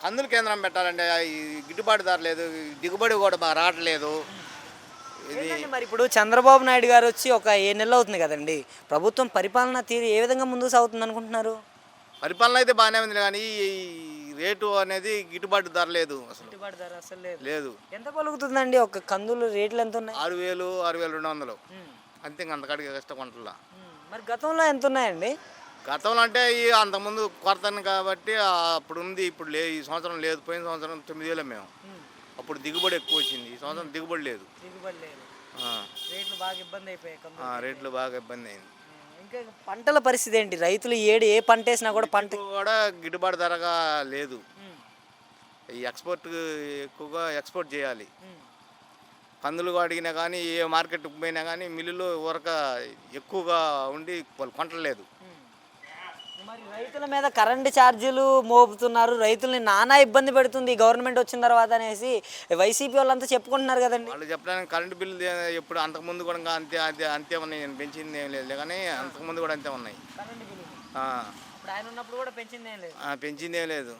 కందుల కేంద్రం పెట్టాలంటే ఈ గిట్టుబాటు ధర లేదు దిగుబడి కూడా బాగా రావట్లేదు. ఇది మరి ఇప్పుడు చంద్రబాబు నాయుడు గారు వచ్చి ఒక ఏ నెలలు అవుతుంది కదండి. ప్రభుత్వం పరిపాలన తీరు ఏ విధంగా ముందుకు సాగుతుంది అనుకుంటున్నారు? పరిపాలన అయితే బాగానే ఉంది కానీ ఈ రేటు అనేది గిట్టుబాటు ధర లేదు అసలు. గిట్టుబాటు ధర అసలు లేదు. లేదు. ఎంత పలుకుతుందండి? ఒక కందులు రేట్లు ఎంత ఉన్నాయి? ఆరు వేలు ఆరు వేలు రెండు వందలు. అంతే ఇంక అంతకాడికి కష్టపంటలా ఉమ్. మరి గతంలో ఎంత ఉన్నాయండి? గతంలో అంటే ఈ అంతకుముందు కొరతను కాబట్టి అప్పుడు ఉంది ఇప్పుడు లేదు ఈ సంవత్సరం లేదు. పోయిన సంవత్సరం తొమ్మిది వేలు మేము అప్పుడు దిగుబడి ఎక్కువ వచ్చింది ఈ సంవత్సరం దిగుబడి లేదు. దిగుబడి లేదు. ఆ, రేట్లు బాగా ఇబ్బంది అయిపోయాయి కందులు. ఆ, రేట్లు. బాగా ఇబ్బంది అయింది ఇంకా పంటల పరిస్థితి ఏంటి? రైతులు ఏడు ఏ పంట వేసినా కూడా పంట కూడా గిట్టుబాటు ధరగా లేదు. ఉమ్, ఈ ఎక్స్పోర్ట్ ఎక్కువగా ఎక్స్పోర్ట్ చేయాలి. ఉమ్. కందులు అడిగినా కానీ ఏ మార్కెట్కి పోయినా కానీ మిల్లులో ఊరక ఎక్కువగా ఉండి వాళ్ళు కొంటలేదు. మరి రైతుల మీద కరెంటు ఛార్జీలు మోపుతున్నారు. రైతుల్ని నానా ఇబ్బంది పెడుతుంది గవర్నమెంట్ వచ్చిన తర్వాత అనేసి వైసీపీ వాళ్ళంతా చెప్పుకుంటున్నారు కదండి. వాళ్ళు చెప్పడానికి కరెంటు బిల్లు ఎప్పుడు అంతకుముందు కూడా ఇంకా అంతే అంతే అంతే ఉన్నాయి. నేను పెంచింది ఏం లేదు. కానీ అంతకుముందు కూడా అంతే ఉన్నాయి. ఆ, అప్పుడు ఆయన ఉన్నప్పుడు కూడా పెంచింది ఏం లేదు. ఆ, పెంచింది ఏం లేదు.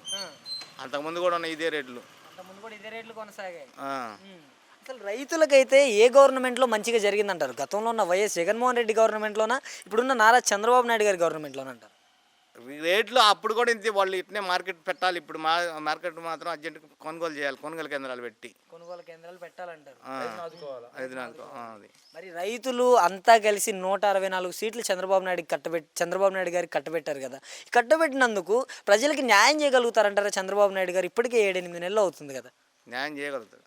అంతకుముందు కూడా ఉన్నాయి ఇదే రేట్లు. అంతకుముందు కూడా ఇదే రేట్లు కొనసాగాయి. ఆ, ఉమ్. అసలు రైతులకైతే ఏ గవర్నమెంట్లో మంచిగా జరిగిందంటారు? గతంలో ఉన్న వైఎస్ జగన్మోహన్ రెడ్డి గవర్నమెంట్లోనా? ఇప్పుడున్న నారా చంద్రబాబు నాయుడు గారి గవర్నమెంట్లోనా అంటారు? రేట్లు అప్పుడు కూడా ఇంతే వాళ్ళు ఇట్నే మార్కెట్ పెట్టాలి. ఇప్పుడు మా మార్కెట్ మాత్రం అర్జెంట్ కొనుగోలు చేయాలి. కొనుగోలు కేంద్రాలు పెట్టి. కొనుగోలు కేంద్రాలు పెట్టాలంటారు. అది. మరి రైతులు అంతా కలిసి నూట అరవై నాలుగు సీట్లు చంద్రబాబు నాయుడు కట్టబెట్టి చంద్రబాబు నాయుడు గారికి కట్టబెట్టారు కదా. కట్టబెట్టినందుకు ప్రజలకి న్యాయం చేయగలుగుతారంటారా చంద్రబాబు నాయుడు గారు? ఇప్పటికే ఏడెనిమిది నెలలు అవుతుంది కదా. న్యాయం చేయగలుగుతారు.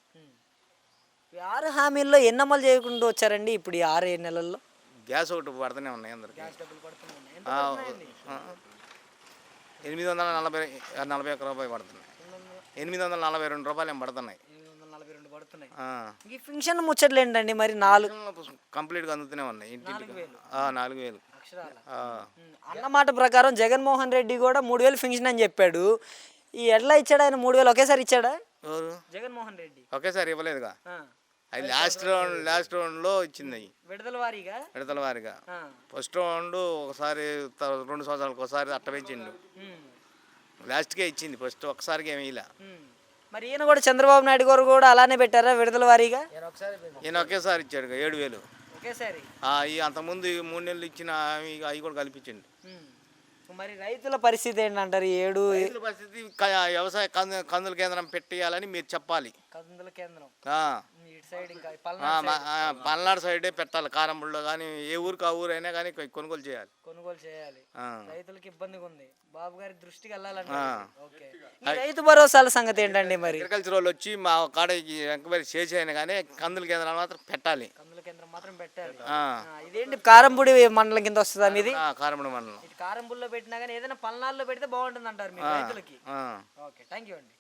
ఆరు హామీల్లో ఎన్ని అమలు చేయకుండా వచ్చారండి ఇప్పుడు ఈ ఆరు ఏడు నెలల్లో? గ్యాస్ ఒకటి పడుతూనే ఉన్నాయి అందరికి డబ్బులు పడుతున్నాయి ఆ, ఆ. ఎనిమిది వందల నలభై నలభై ఒక్క రూపాయలు పడుతున్నాయి. ఎనిమిది వందల నలభై రెండు రూపాయలు ఏం పడుతున్నాయి. ఆ. ఈ ఫంక్షన్ ముచ్చట్లు ఏంటండి మరి నాలుగు? కంప్లీట్గా అందుతూనే ఉన్నాయి ఇంటింటికి. ఆ, నాలుగు వేలు. ఆ. అన్నమాట ప్రకారం జగన్మోహన్ రెడ్డి కూడా మూడు వేలు ఫంక్షన్ అని చెప్పాడు. ఈ ఎట్లా ఇచ్చాడు ఆయన మూడు వేలు? ఒకేసారి ఇచ్చాడా? ఎవరు? జగన్మోహన్ రెడ్డి. ఒకేసారి ఇవ్వలేదుగా. అది లాస్ట్ రౌండ్ లాస్ట్ రౌండ్లో ఇచ్చింది అవి విడుదల వారీగా? విడతల వారిగా. ఫస్ట్ రౌండ్ ఒకసారి రెండు సంవత్సరాలకు ఒకసారి అట్ట పెంచిండు. లాస్ట్కే ఇచ్చింది ఫస్ట్ ఒకసారికి ఏమి ఇలా. మరి ఈయన కూడా చంద్రబాబు నాయుడు గారు కూడా అలానే పెట్టారా విడుదల వారీగా? ఈయన ఒకేసారి ఇచ్చాడు ఏడు వేలు. ఒకేసారి? అంతకుముందు మూడు నెలలు ఇచ్చిన అవి కూడా కల్పించండి. మరి రైతుల పరిస్థితి ఏంటంటారు? ఏడు రైతుల పరిస్థితి క- వ్యవసాయ కందు కందుల కేంద్రం పెట్టేయాలని మీరు చెప్పాలి. కందుల కేంద్రం. ఆ, ఉమ్, ఇటు సైడ్ ఇంకా ఆ, పల్నాడు మా- ఆ, పల్నాడు సైడే పెట్టాలి. కారంబుల్లో కానీ ఏ ఊరికి ఆ ఊరైనా కానీ కొనుగోలు చేయాలి. కొనుగోలు చేయాలి. ఆ. రైతులకి ఇబ్బందిగా ఉంది. బాబు గారి దృష్టికి వెళ్ళాలంటే ఆ. ఓకే. ఈ రైతు భరోసాల సంగతి ఏంటండి మరి? అగ్రికల్చర్ వాళ్ళు వచ్చి మా కాడకి ఎంక్వైరీ చేసేయను కానీ కందుల కేంద్రాలు మాత్రం పెట్టాలి. కేంద్రం మాత్రం ఆ, ఇదేంటి కారంపూడి మండలం కింద వస్తుందా మీది? ఆ, మండలం. ఇటు కారంపూడిలో పెట్టినా కానీ ఏదైనా పల్నాడులో పెడితే బాగుంటుంది అంటారు మీరు రైతులకి. ఓకే థ్యాంక్ యూ అండి.